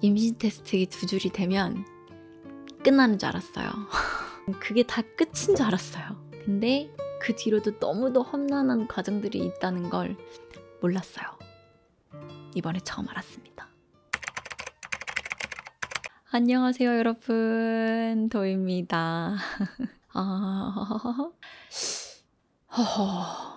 임신 테스트기 두 줄이 되면 끝나는 줄 알았어요. 그게 다 끝인 줄 알았어요. 근데 그 뒤로도 너무도 험난한 과정들이 있다는 걸 몰랐어요. 이번에 처음 알았습니다. 안녕하세요, 여러분. 도입니다. 아, 허허.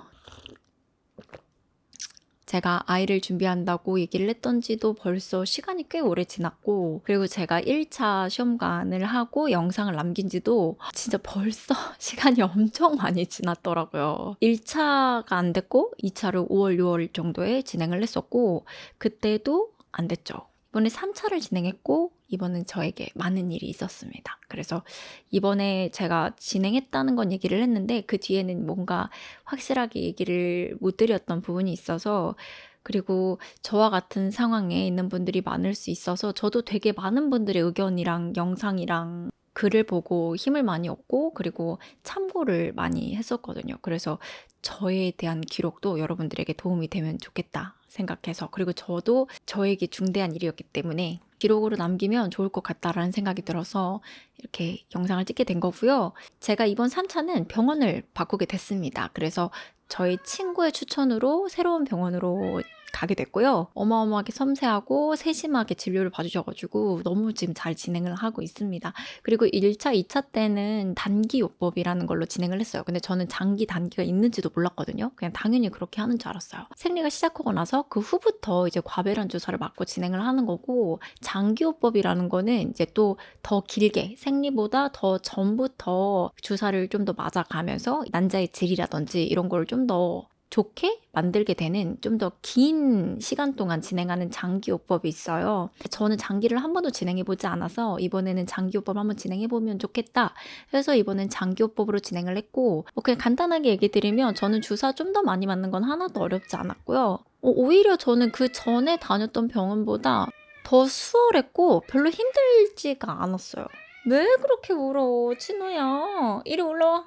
제가 아이를 준비한다고 얘기를 했던 지도 벌써 시간이 꽤 오래 지났고, 그리고 제가 1차 시험관을 하고 영상을 남긴 지도 진짜 벌써 시간이 엄청 많이 지났더라고요. 1차가 안 됐고, 2차를 5월, 6월 정도에 진행을 했었고, 그때도 안 됐죠. 이번에 3차를 진행했고, 이번엔 저에게 많은 일이 있었습니다. 그래서 이번에 제가 진행했다는 건 얘기를 했는데 그 뒤에는 뭔가 확실하게 얘기를 못 드렸던 부분이 있어서 그리고 저와 같은 상황에 있는 분들이 많을 수 있어서 저도 되게 많은 분들의 의견이랑 영상이랑 글을 보고 힘을 많이 얻고 그리고 참고를 많이 했었거든요. 그래서 저에 대한 기록도 여러분들에게 도움이 되면 좋겠다 생각해서 그리고 저도 저에게 중대한 일이었기 때문에 기록으로 남기면 좋을 것 같다라는 생각이 들어서 이렇게 영상을 찍게 된 거고요. 제가 이번 3차는 병원을 바꾸게 됐습니다. 그래서 저희 친구의 추천으로 새로운 병원으로 가게 됐고요. 어마어마하게 섬세하고 세심하게 진료를 봐주셔가지고 너무 지금 잘 진행을 하고 있습니다. 그리고 1차, 2차 때는 단기 요법이라는 걸로 진행을 했어요. 근데 저는 장기 단기가 있는지도 몰랐거든요. 그냥 당연히 그렇게 하는 줄 알았어요. 생리가 시작하고 나서 그 후부터 이제 과배란 주사를 맞고 진행을 하는 거고 장기 요법이라는 거는 이제 또 더 길게 생리보다 더 전부터 주사를 좀 더 맞아가면서 난자의 질이라든지 이런 걸 좀 더 좋게 만들게 되는 좀 더 긴 시간 동안 진행하는 장기요법이 있어요. 저는 장기를 한 번도 진행해보지 않아서 이번에는 장기요법 한번 진행해보면 좋겠다. 해서 이번엔 장기요법으로 진행을 했고, 뭐 그냥 간단하게 얘기 드리면 저는 주사 좀 더 많이 맞는 건 하나도 어렵지 않았고요. 어, 오히려 저는 그 전에 다녔던 병원보다 더 수월했고 별로 힘들지가 않았어요. 왜 그렇게 울어, 친우야? 이리 올라와.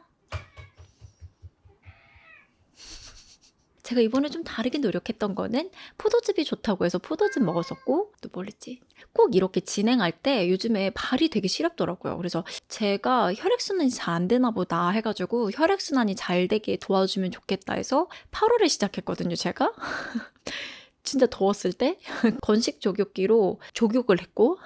제가 이번에 좀 다르게 노력했던 거는 포도즙이 좋다고 해서 포도즙 먹었었고 또 뭐랬지? 꼭 이렇게 진행할 때 요즘에 발이 되게 시렵더라고요. 그래서 제가 혈액순환이 잘 안 되나 보다 해가지고 혈액순환이 잘 되게 도와주면 좋겠다 해서 8월에 시작했거든요, 제가. 진짜 더웠을 때 건식 조격기로 조격을 했고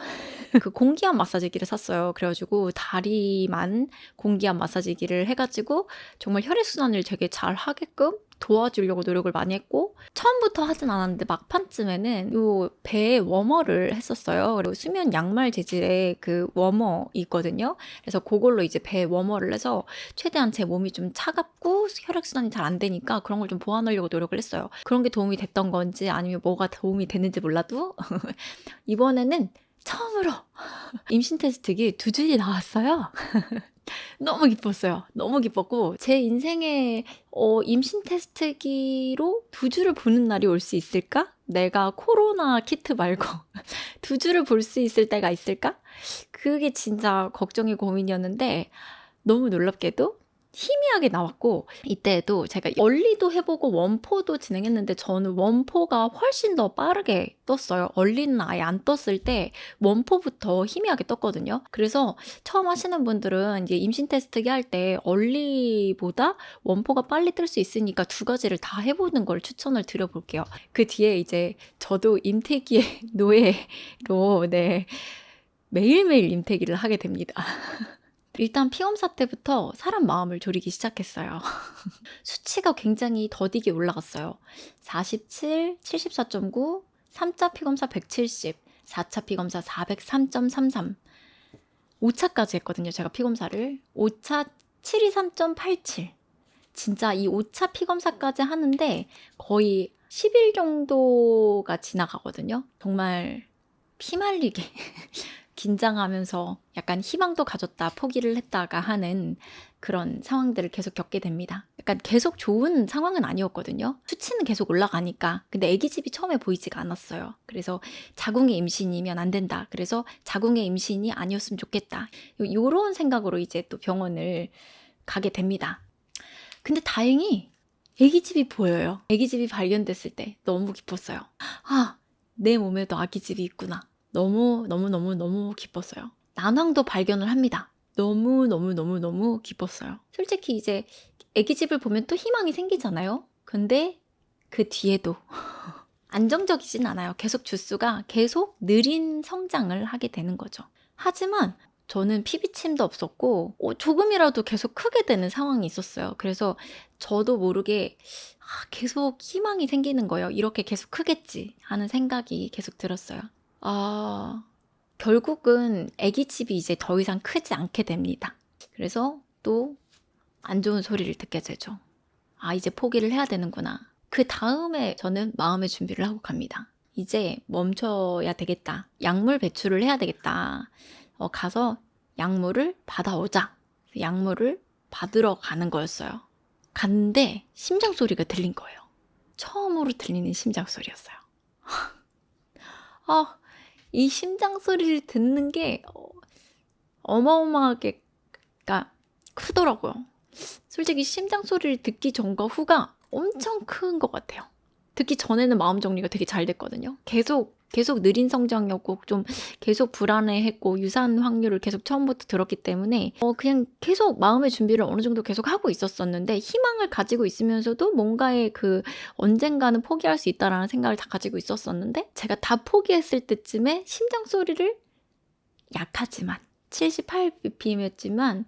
그 공기압 마사지기를 샀어요. 그래가지고 다리만 공기압 마사지기를 해가지고 정말 혈액순환을 되게 잘 하게끔 도와주려고 노력을 많이 했고 처음부터 하진 않았는데 막판쯤에는 요 배에 워머를 했었어요. 그리고 수면 양말 재질의 그 워머 있거든요. 그래서 그걸로 이제 배에 워머를 해서 최대한 제 몸이 좀 차갑고 혈액 순환이 잘 안 되니까 그런 걸 좀 보완하려고 노력을 했어요. 그런 게 도움이 됐던 건지 아니면 뭐가 도움이 됐는지 몰라도 이번에는 처음으로 임신 테스트기 두 줄이 나왔어요. 너무 기뻤어요. 너무 기뻤고 제 인생에 어, 임신 테스트기로 두 줄을 보는 날이 올 수 있을까? 내가 코로나 키트 말고 두 줄을 볼수 있을 때가 있을까? 그게 진짜 걱정이 고민이었는데 너무 놀랍게도 희미하게 나왔고 이때도 제가 얼리도 해보고 원포도 진행했는데 저는 원포가 훨씬 더 빠르게 떴어요. 얼리는 아예 안 떴을 때 원포부터 희미하게 떴거든요. 그래서 처음 하시는 분들은 이제 임신 테스트기 할 때 얼리보다 원포가 빨리 뜰 수 있으니까 두 가지를 다 해보는 걸 추천을 드려볼게요. 그 뒤에 이제 저도 임태기의 노예로 네 매일매일 임태기를 하게 됩니다. 일단 피검사 때부터 사람 마음을 졸이기 시작했어요. 수치가 굉장히 더디게 올라갔어요. 47, 74.9, 3차 피검사 170, 4차 피검사 403.33, 5차까지 했거든요. 제가 피검사를. 5차 723.87. 진짜 이 5차 피검사까지 하는데 거의 10일 정도가 지나가거든요. 정말 피말리게 긴장하면서 약간 희망도 가졌다 포기를 했다가 하는 그런 상황들을 계속 겪게 됩니다. 약간 계속 좋은 상황은 아니었거든요. 수치는 계속 올라가니까. 근데 아기 집이 처음에 보이지가 않았어요. 그래서 자궁의 임신이면 안 된다. 그래서 자궁의 임신이 아니었으면 좋겠다. 요런 생각으로 이제 또 병원을 가게 됩니다. 근데 다행히 아기 집이 보여요. 아기 집이 발견됐을 때 너무 기뻤어요. 아, 내 몸에도 아기 집이 있구나. 너무 너무 너무 너무 기뻤어요. 난황도 발견을 합니다. 너무 너무 너무 너무 기뻤어요. 솔직히 이제 아기 집을 보면 또 희망이 생기잖아요. 근데 그 뒤에도 안정적이진 않아요. 계속 주수가 계속 느린 성장을 하게 되는 거죠. 하지만 저는 피비침도 없었고 어, 조금이라도 계속 크게 되는 상황이 있었어요. 그래서 저도 모르게 아, 계속 희망이 생기는 거예요. 이렇게 계속 크겠지 하는 생각이 계속 들었어요. 아, 결국은 아기 집이 이제 더 이상 크지 않게 됩니다. 그래서 또 안 좋은 소리를 듣게 되죠. 아, 이제 포기를 해야 되는구나. 그 다음에 저는 마음의 준비를 하고 갑니다. 이제 멈춰야 되겠다. 약물 배출을 해야 되겠다. 어, 가서 약물을 받아오자. 약물을 받으러 가는 거였어요. 갔는데 심장 소리가 들린 거예요. 처음으로 들리는 심장 소리였어요. 아, 이 심장 소리를 듣는 게 어, 어마어마하게 그러니까 크더라고요. 솔직히 심장 소리를 듣기 전과 후가 엄청 큰 것 같아요. 듣기 전에는 마음 정리가 되게 잘 됐거든요. 계속 계속 느린 성장이었고 좀 계속 불안해했고 유산 확률을 계속 처음부터 들었기 때문에 어 그냥 계속 마음의 준비를 어느 정도 계속 하고 있었었는데 희망을 가지고 있으면서도 뭔가의 그 언젠가는 포기할 수 있다라는 생각을 다 가지고 있었었는데 제가 다 포기했을 때쯤에 심장 소리를 약하지만 78bpm이었지만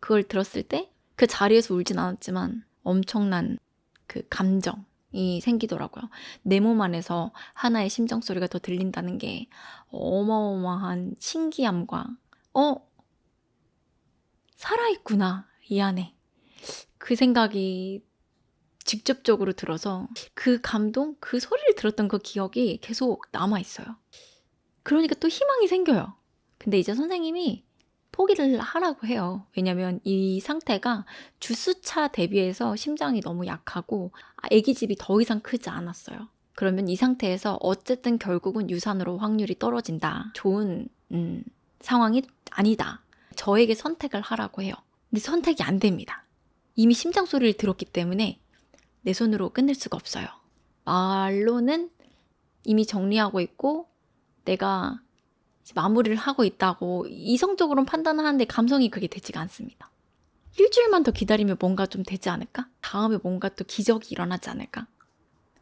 그걸 들었을 때 그 자리에서 울진 않았지만 엄청난 그 감정 이 생기더라고요. 내 몸 안에서 하나의 심장 소리가 더 들린다는 게 어마어마한 신기함과 어 살아 있구나 이 안에 그 생각이 직접적으로 들어서 그 감동 그 소리를 들었던 그 기억이 계속 남아 있어요. 그러니까 또 희망이 생겨요. 근데 이제 선생님이 포기를 하라고 해요. 왜냐면 이 상태가 주수차 대비해서 심장이 너무 약하고 아기 집이 더 이상 크지 않았어요. 그러면 이 상태에서 어쨌든 결국은 유산으로 확률이 떨어진다. 좋은 음, 상황이 아니다. 저에게 선택을 하라고 해요. 근데 선택이 안 됩니다. 이미 심장 소리를 들었기 때문에 내 손으로 끝낼 수가 없어요. 말로는 이미 정리하고 있고 내가 마무리를 하고 있다고 이성적으로는 판단하는데 감성이 그게 되지가 않습니다. 일주일만 더 기다리면 뭔가 좀 되지 않을까? 다음에 뭔가 또 기적이 일어나지 않을까?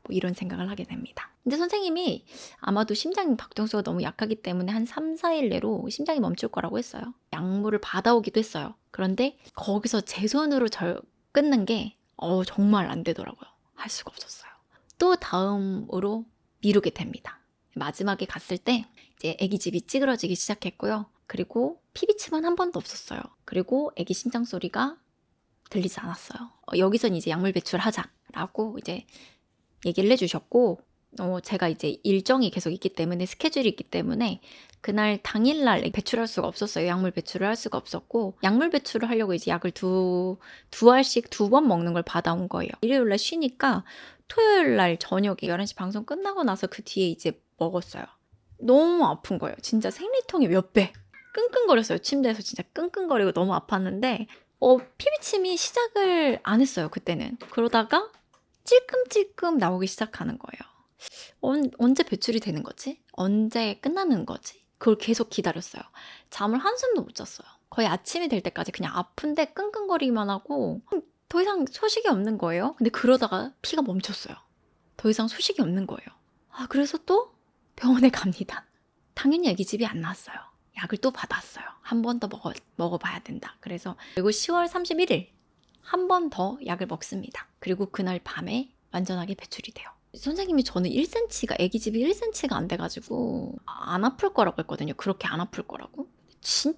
뭐 이런 생각을 하게 됩니다. 근데 선생님이 아마도 심장 박동수가 너무 약하기 때문에 한 3, 4일 내로 심장이 멈출 거라고 했어요. 약물을 받아오기도 했어요. 그런데 거기서 제 손으로 절 끊는 게 어, 정말 안 되더라고요. 할 수가 없었어요. 또 다음으로 미루게 됩니다. 마지막에 갔을 때 이제 아기 집이 찌그러지기 시작했고요. 그리고 피비침은 한 번도 없었어요. 그리고 아기 심장 소리가 들리지 않았어요. 어, 여기선 이제 약물 배출하자라고 이제 얘기를 해주셨고, 어, 제가 이제 일정이 계속 있기 때문에 스케줄이 있기 때문에 그날 당일날 배출할 수가 없었어요. 약물 배출을 할 수가 없었고 약물 배출을 하려고 이제 약을 두 두 알씩 두 번 먹는 걸 받아온 거예요. 일요일 날 쉬니까 토요일 날 저녁에 11시 방송 끝나고 나서 그 뒤에 이제 먹었어요. 너무 아픈 거예요. 진짜 생리통이 몇 배. 끙끙거렸어요. 침대에서 진짜 끙끙거리고 너무 아팠는데 어, 피비침이 시작을 안 했어요. 그때는. 그러다가 찔끔찔끔 나오기 시작하는 거예요. 언, 언제 배출이 되는 거지? 언제 끝나는 거지? 그걸 계속 기다렸어요. 잠을 한숨도 못 잤어요. 거의 아침이 될 때까지 그냥 아픈데 끙끙거리기만 하고 더 이상 소식이 없는 거예요. 근데 그러다가 피가 멈췄어요. 더 이상 소식이 없는 거예요. 아, 그래서 또 병원에 갑니다. 당연히 아기 집이 안 나왔어요. 약을 또 받았어요. 한 번 더 먹어, 먹어봐야 된다. 그래서 그리고 10월 31일 한 번 더 약을 먹습니다. 그리고 그날 밤에 완전하게 배출이 돼요. 선생님이 저는 1cm가 아기 집이 1cm가 안 돼가지고 안 아플 거라고 했거든요. 그렇게 안 아플 거라고. 진짜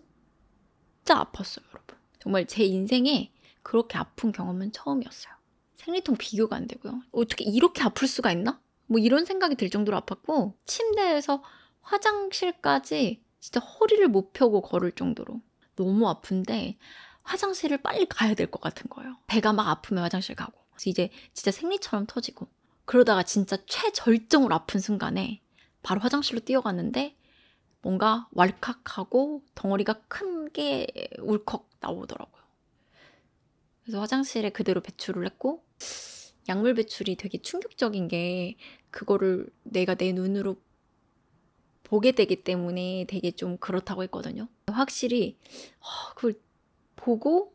아팠어요, 여러분. 정말 제 인생에 그렇게 아픈 경험은 처음이었어요. 생리통 비교가 안 되고요. 어떻게 이렇게 아플 수가 있나? 뭐 이런 생각이 들 정도로 아팠고 침대에서 화장실까지 진짜 허리를 못 펴고 걸을 정도로 너무 아픈데 화장실을 빨리 가야 될 것 같은 거예요. 배가 막 아프면 화장실 가고. 그래서 이제 진짜 생리처럼 터지고. 그러다가 진짜 최절정으로 아픈 순간에 바로 화장실로 뛰어갔는데 뭔가 왈칵하고 덩어리가 큰 게 울컥 나오더라고요. 그래서 화장실에 그대로 배출을 했고 약물 배출이 되게 충격적인 게 그거를 내가 내 눈으로 보게 되기 때문에 되게 좀 그렇다고 했거든요. 확실히 어, 그걸 보고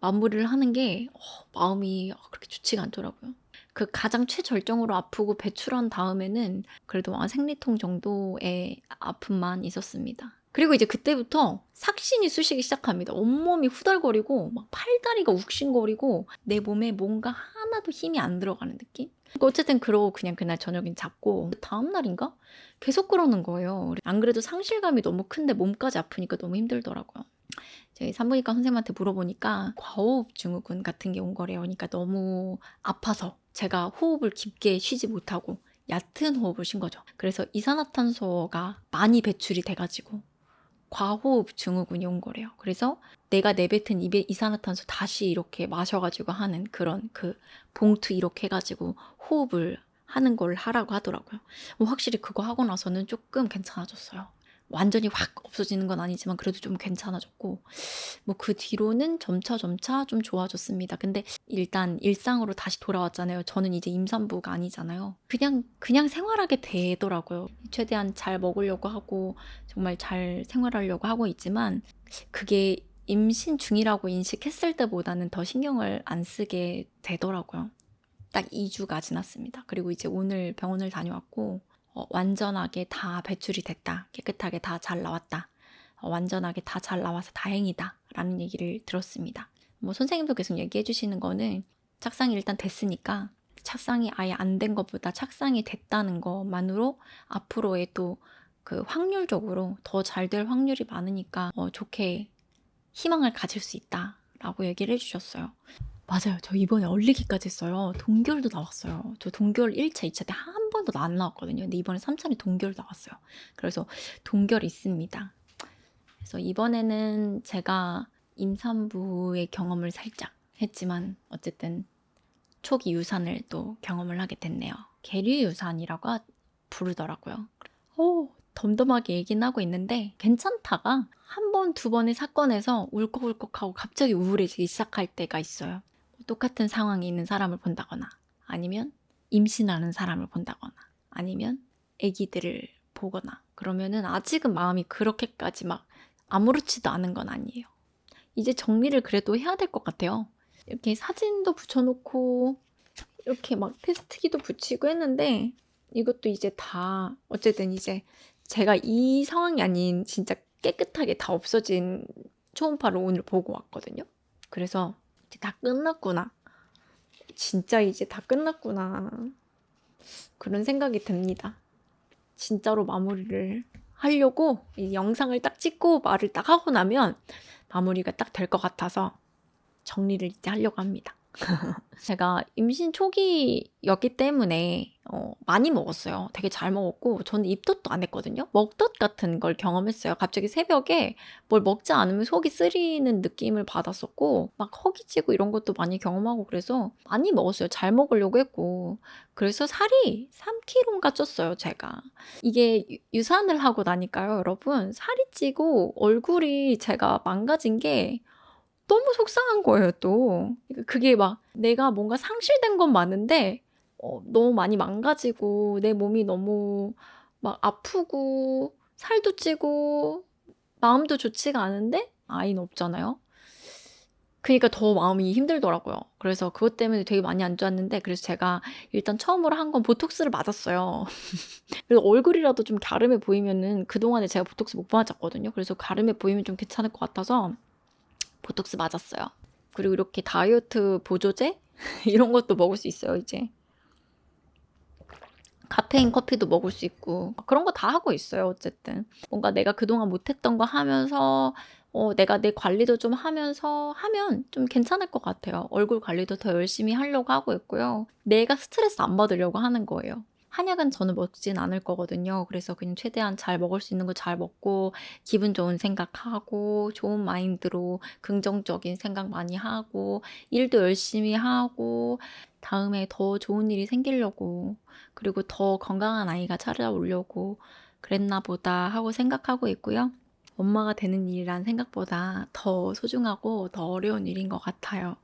마무리를 하는 게 어, 마음이 그렇게 좋지가 않더라고요. 그 가장 최절정으로 아프고 배출한 다음에는 그래도 한 생리통 정도의 아픔만 있었습니다. 그리고 이제 그때부터 삭신이 쑤시기 시작합니다. 온몸이 후달거리고 막 팔다리가 욱신거리고 내 몸에 뭔가 하나도 힘이 안 들어가는 느낌? 어쨌든 그러고 그냥 그날 저녁엔 잤고 다음 날인가 계속 그러는 거예요. 안 그래도 상실감이 너무 큰데 몸까지 아프니까 너무 힘들더라고요. 저희 산부인과 선생님한테 물어보니까 과호흡 증후군 같은 게 온 거래요. 그러니까 너무 아파서 제가 호흡을 깊게 쉬지 못하고 얕은 호흡을 쉰 거죠. 그래서 이산화탄소가 많이 배출이 돼가지고 과호흡 증후군이 온 거래요. 그래서 내가 내뱉은 입에 이산화탄소 다시 이렇게 마셔가지고 하는 그런 그 봉투 이렇게 해가지고 호흡을 하는 걸 하라고 하더라고요. 뭐 확실히 그거 하고 나서는 조금 괜찮아졌어요. 완전히 확 없어지는 건 아니지만 그래도 좀 괜찮아졌고 뭐 그 뒤로는 점차 점차 좀 좋아졌습니다. 근데 일단 일상으로 다시 돌아왔잖아요. 저는 이제 임산부가 아니잖아요. 그냥 그냥 생활하게 되더라고요. 최대한 잘 먹으려고 하고 정말 잘 생활하려고 하고 있지만 그게 임신 중이라고 인식했을 때보다는 더 신경을 안 쓰게 되더라고요. 딱 2주가 지났습니다. 그리고 이제 오늘 병원을 다녀왔고 어, 완전하게 다 배출이 됐다. 깨끗하게 다 잘 나왔다. 어, 완전하게 다 잘 나와서 다행이다. 라는 얘기를 들었습니다. 뭐 선생님도 계속 얘기해 주시는 거는 착상이 일단 됐으니까 착상이 아예 안 된 것보다 착상이 됐다는 것만으로 앞으로의 또 그 확률적으로 더 잘 될 확률이 많으니까 어, 좋게 희망을 가질 수 있다 라고 얘기를 해주셨어요. 맞아요. 저 이번에 얼리기까지 했어요. 동결도 나왔어요. 저 동결 1차, 2차 때 한 번도 안 나왔거든요. 근데 이번에 3차는 동결 나왔어요. 그래서 동결 있습니다. 그래서 이번에는 제가 임산부의 경험을 살짝 했지만 어쨌든 초기 유산을 또 경험을 하게 됐네요. 계류 유산이라고 하- 부르더라고요. 오, 덤덤하게 얘기는 하고 있는데 괜찮다가 한 번, 두 번의 사건에서 울컥울컥하고 갑자기 우울해지기 시작할 때가 있어요. 똑같은 상황에 있는 사람을 본다거나 아니면 임신하는 사람을 본다거나 아니면 아기들을 보거나 그러면은 아직은 마음이 그렇게까지 막 아무렇지도 않은 건 아니에요. 이제 정리를 그래도 해야 될 것 같아요. 이렇게 사진도 붙여놓고 이렇게 막 테스트기도 붙이고 했는데 이것도 이제 다 어쨌든 이제 제가 이 상황이 아닌 진짜 깨끗하게 다 없어진 초음파를 오늘 보고 왔거든요. 그래서 이제 다 끝났구나. 진짜 이제 다 끝났구나. 그런 생각이 듭니다. 진짜로 마무리를 하려고 이 영상을 딱 찍고 말을 딱 하고 나면 마무리가 딱 될 것 같아서 정리를 이제 하려고 합니다. 제가 임신 초기였기 때문에 어, 많이 먹었어요. 되게 잘 먹었고 저는 입덧도 안 했거든요. 먹덧 같은 걸 경험했어요. 갑자기 새벽에 뭘 먹지 않으면 속이 쓰리는 느낌을 받았었고 막 허기지고 이런 것도 많이 경험하고 그래서 많이 먹었어요. 잘 먹으려고 했고 그래서 살이 3kg인가 쪘어요. 제가 이게 유- 유산을 하고 나니까요, 여러분 살이 찌고 얼굴이 제가 망가진 게 너무 속상한 거예요, 또. 그게 막 내가 뭔가 상실된 건 맞는데, 어, 너무 많이 망가지고, 내 몸이 너무 막 아프고, 살도 찌고, 마음도 좋지가 않은데, 아이는 없잖아요. 그러니까 더 마음이 힘들더라고요. 그래서 그것 때문에 되게 많이 안 좋았는데, 그래서 제가 일단 처음으로 한 건 보톡스를 맞았어요. 그래서 얼굴이라도 좀 갸름해 보이면은 그동안에 제가 보톡스 못 맞았거든요. 그래서 갸름해 보이면 좀 괜찮을 것 같아서 보톡스 맞았어요. 그리고 이렇게 다이어트 보조제 이런 것도 먹을 수 있어요, 이제. 카페인 커피도 먹을 수 있고 그런 거 다 하고 있어요, 어쨌든. 뭔가 내가 그동안 못했던 거 하면서 어, 내가 내 관리도 좀 하면서 하면 좀 괜찮을 것 같아요. 얼굴 관리도 더 열심히 하려고 하고 있고요. 내가 스트레스 안 받으려고 하는 거예요. 한약은 저는 먹진 않을 거거든요. 그래서 그냥 최대한 잘 먹을 수 있는 거 잘 먹고 기분 좋은 생각하고 좋은 마인드로 긍정적인 생각 많이 하고 일도 열심히 하고 다음에 더 좋은 일이 생기려고 그리고 더 건강한 아이가 찾아오려고 그랬나 보다 하고 생각하고 있고요. 엄마가 되는 일이란 생각보다 더 소중하고 더 어려운 일인 것 같아요.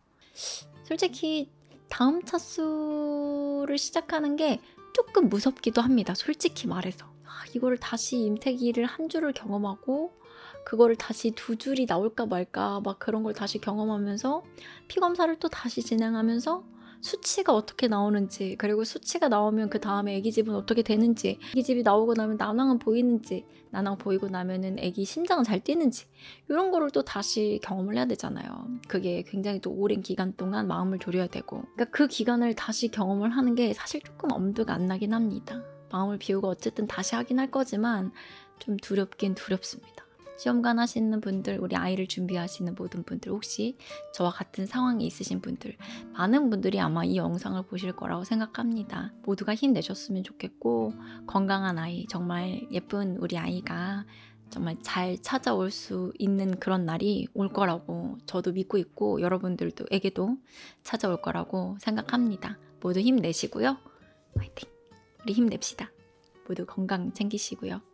솔직히 다음 차수를 시작하는 게 조금 무섭기도 합니다. 솔직히 말해서. 아, 이거를 다시 임태기를 한 줄을 경험하고 그거를 다시 두 줄이 나올까 말까 막 그런 걸 다시 경험하면서 피 검사를 또 다시 진행하면서 수치가 어떻게 나오는지 그리고 수치가 나오면 그 다음에 아기 집은 어떻게 되는지 아기 집이 나오고 나면 난황은 보이는지 난황 보이고 나면은 아기 심장은 잘 뛰는지 이런 거를 또 다시 경험을 해야 되잖아요. 그게 굉장히 또 오랜 기간 동안 마음을 졸여야 되고 그러니까 그 기간을 다시 경험을 하는 게 사실 조금 엄두가 안 나긴 합니다. 마음을 비우고 어쨌든 다시 하긴 할 거지만 좀 두렵긴 두렵습니다. 시험관 하시는 분들, 우리 아이를 준비하시는 모든 분들, 혹시 저와 같은 상황에 있으신 분들, 많은 분들이 아마 이 영상을 보실 거라고 생각합니다. 모두가 힘내셨으면 좋겠고, 건강한 아이, 정말 예쁜 우리 아이가 정말 잘 찾아올 수 있는 그런 날이 올 거라고 저도 믿고 있고, 여러분들도, 에게도 찾아올 거라고 생각합니다. 모두 힘내시고요. 화이팅! 우리 힘냅시다. 모두 건강 챙기시고요.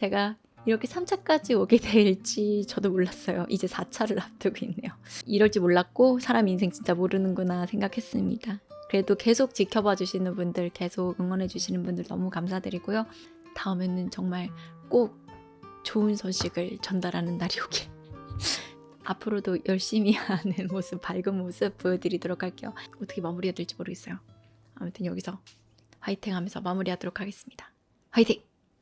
제가 이렇게 3차까지 오게 될지 저도 몰랐어요. 이제 4차를 앞두고 있네요. 이럴지 몰랐고 사람 인생 진짜 모르는구나 생각했습니다. 그래도 계속 지켜봐 주시는 분들, 계속 응원해 주시는 분들 너무 감사드리고요. 다음에는 정말 꼭 좋은 소식을 전달하는 날이 오길. 앞으로도 열심히 하는 모습, 밝은 모습 보여드리도록 할게요. 어떻게 마무리해야 될지 모르겠어요. 아무튼 여기서 화이팅 하면서 마무리하도록 하겠습니다. 화이팅!